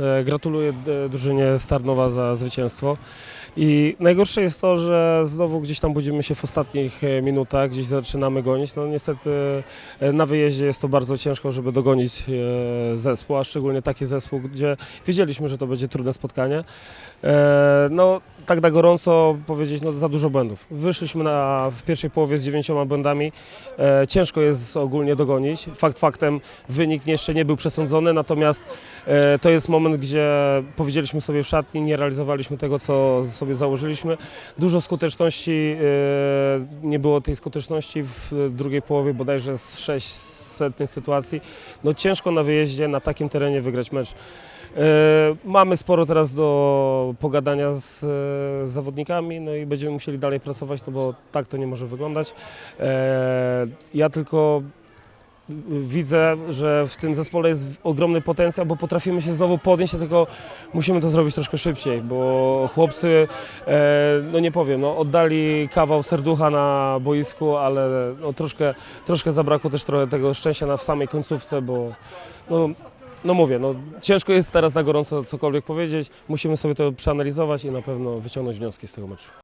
E, Gratuluję e, drużynie Starnowa za zwycięstwo. I najgorsze jest to, że znowu gdzieś tam budzimy się w ostatnich e, minutach, gdzieś zaczynamy gonić. No niestety e, na wyjeździe jest to bardzo ciężko, żeby dogonić e, zespół, a szczególnie taki zespół, gdzie wiedzieliśmy, że to będzie trudne spotkanie. No tak na gorąco powiedzieć, no za dużo błędów. Wyszliśmy na, w pierwszej połowie z dziewięcioma błędami. Ciężko jest ogólnie dogonić. Fakt faktem wynik jeszcze nie był przesądzony, natomiast to jest moment, gdzie powiedzieliśmy sobie w szatni, nie realizowaliśmy tego, co sobie założyliśmy. Dużo skuteczności, e, nie było tej skuteczności w drugiej połowie, bodajże z 600 sytuacji. No ciężko na wyjeździe, na takim terenie wygrać mecz. E, Mamy sporo teraz do pogadania z, e, zawodnikami, no i będziemy musieli dalej pracować, no bo tak to nie może wyglądać. E, Ja tylko widzę, że w tym zespole jest ogromny potencjał, bo potrafimy się znowu podnieść, tylko musimy to zrobić troszkę szybciej, bo chłopcy, e, no nie powiem, no oddali kawał serducha na boisku, ale no troszkę, troszkę zabrakło też trochę tego szczęścia na w samej końcówce, bo no, no mówię, no ciężko jest teraz na gorąco cokolwiek powiedzieć, musimy sobie to przeanalizować i na pewno wyciągnąć wnioski z tego meczu.